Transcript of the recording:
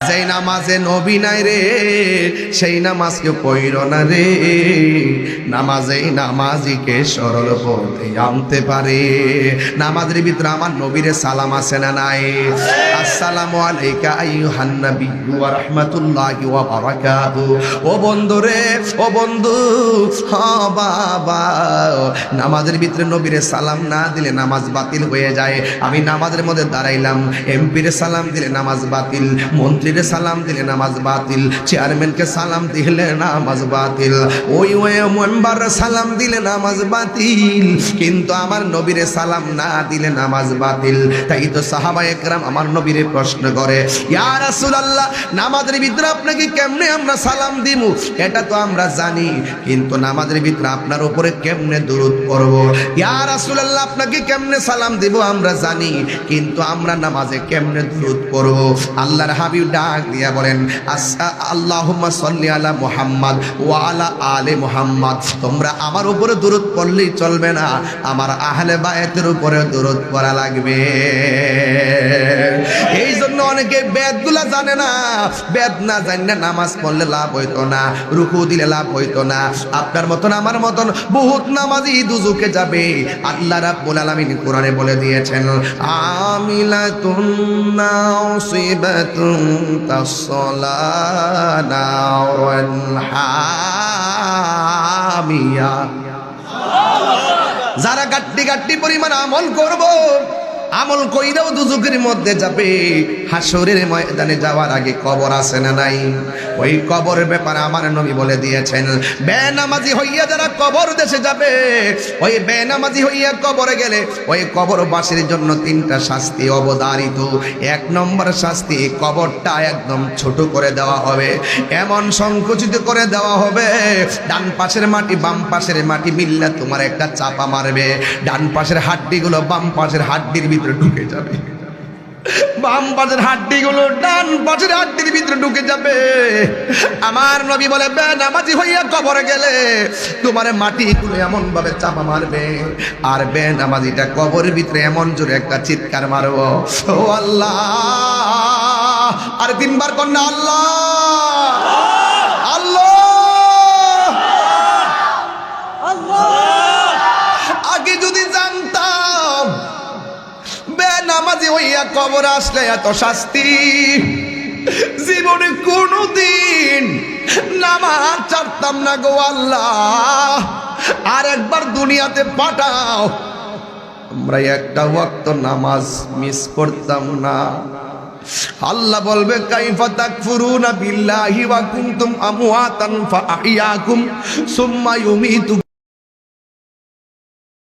যেই নামাজে নবী নাই রে, সেই নামাজকে পইর না রে। নামাজেই নামাজিকে সরল পথে আনতে পারে। নামাজের ভিতরে আমার নবীরে সালাম আছে না নাই? আসসালামু আলাইকা ও বন্ধু রে, ও বন্ধু, হ বাবা। নামাজের ভিতরে নবীরে সালাম না দিলে নামাজ বাতিল হয়ে যায়। আমি নামাজের মধ্যে দাঁড়াইলাম, এমপিরে সালাম দিলে নামাজ বাতিল মন্ত্রীরে সালাম দিলে নামাজ বাতিল। চেয়ারম্যানকে সালাম দিলে নামাজ বাতিল। ওই ওই মেম্বার সালাম দিলে নামাজ বাতিল। কিন্তু আমার নবীরে সালাম না দিলে নামাজ বাতিল। তাই তো সাহাবা একরাম আমার নবীরে প্রশ্ন করে, ইয়া রাসূলুল্লাহ, নামাজের ভিতরে আপনাকে কেমনে আমরা সালাম দিমু? এটা তো আমরা জানি, কিন্তু নামাজের ভিতরে আপনার উপরে কেমনে দরুদ পড়ব? ইয়া রাসূলুল্লাহ, আপনাকে কেমনে সালাম দিব? আমরা জানি, কিন্তু আমরা নামাজে কেমনে দরুদ পড়ব? আল্লাহর হাবিব ডাক দিয়া বলেন আল্লাহুম্মা সাল্লি আলা মুহাম্মদ ওয়া আলা আলে মুহাম্মদ। তোমরা আমার উপরে দূরত পড়লেই চলবে না, আমার আহলে বায়াতের উপরে দূরত পড়া লাগবে। এই জন্য অনেকে বেদগুলা জানে না, বেদ না জানি না নামাজ পড়লে লাভ হইতো না, রুকু দিলে লাভ হইতো না। আপনার মতন, আমার মতন বহুত নামাজি দুজুকে যাবে। আল্লাহ রাব্বুল আলামিন কোরআনে বলে দিয়েছেন, আমিলাতুন নাসিবাতুন তাসলানা ওয়াল حامية যারা গাট্টি গাট্টি পরিমাণ আমল করব, আমল কইরাও দুজুকের মধ্যে যাবে। হাসরের ময়দানে যাওয়ার আগে কবর আছে না নাই? ওই কবরের ব্যাপারে আমার নবী বলে দিয়েছেন, বেনামাজি হইয়া যারা কবর দেশে যাবে, ওই বেনামাজি হইয়া কবরে গেলে ওই কবর বাসের জন্য তিনটা শাস্তি অবদারিত এক নম্বর শাস্তি, কবরটা একদম ছোট করে দেওয়া হবে, এমন সংকুচিত করে দেওয়া হবে, ডান পাশের মাটি বাম পাশের মাটি মিললে তোমার একটা চাপা মারবে, ডান পাশের হাড্ডিগুলো বাম পাশের হাড্ডির ভিতরে ঢুকে যাবে। বাম পাশের হাড্ডিগুলো ডান পাশের হাড্ডির ভিতরে ঢুকে যাবে। আমার নবী বলে বেনামাজি হইয়া কবরে গেলে তোমার মাটি তুলে এমন ভাবে চাপা মারবে। আর বেনামাজিটা কবরের ভিতরে এমন জোরে একটা চিৎকার মারব ও আল্লাহ! আর তিনবার কন্যা আল্লাহ আল্লাহ! বেনামাজি হইয়া কবর আসলে এত শাস্তি। জীবনে কোনোদিন নামাজ ছাড়তাম না গো আল্লাহ। আর একবার দুনিয়াতে পাঠাও। আমরা একটা ওয়াক্ত নামাজ মিস করতাম না। আল্লাহ বলবে, কাইফা তাকফুরুনা বিল্লাহি ওয়া কুনতুম আমওয়াতান ফাআহইয়াকুম সুম্মা ইউমীতুকুম।